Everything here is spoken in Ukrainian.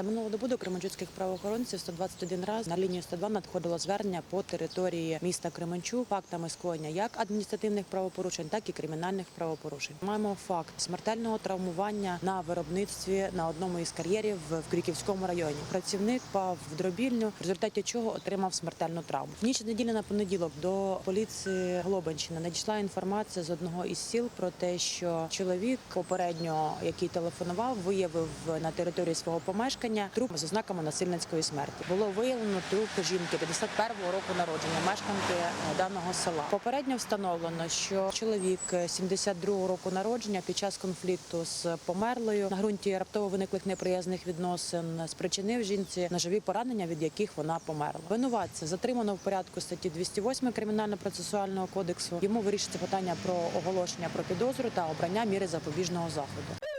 За минулу добу до кременчуцьких правоохоронців 121 раз на лінію 102 надходило звернення по території міста Кременчук фактами скоєння як адміністративних правопорушень, так і кримінальних правопорушень. Маємо факт смертельного травмування на виробництві на одному із кар'єрів в Криківському районі. Працівник пав в дробільню, в результаті чого отримав смертельну травму. В ніч неділі на понеділок до поліції Глобанщини надійшла інформація з одного із сіл про те, що чоловік попередньо, який телефонував, виявив на території свого помешкання труп з ознаками насильницької смерті. Було виявлено труп жінки 51-го року народження, мешканки е, даного села. Попередньо встановлено, що чоловік е, 72-го року народження під час конфлікту з померлою на ґрунті раптово виниклих неприязних відносин спричинив жінці ножові поранення, від яких вона померла. Винуватця затримано в порядку статті 208 кримінально-процесуального кодексу. Йому вирішиться питання про оголошення про підозру та обрання міри запобіжного заходу.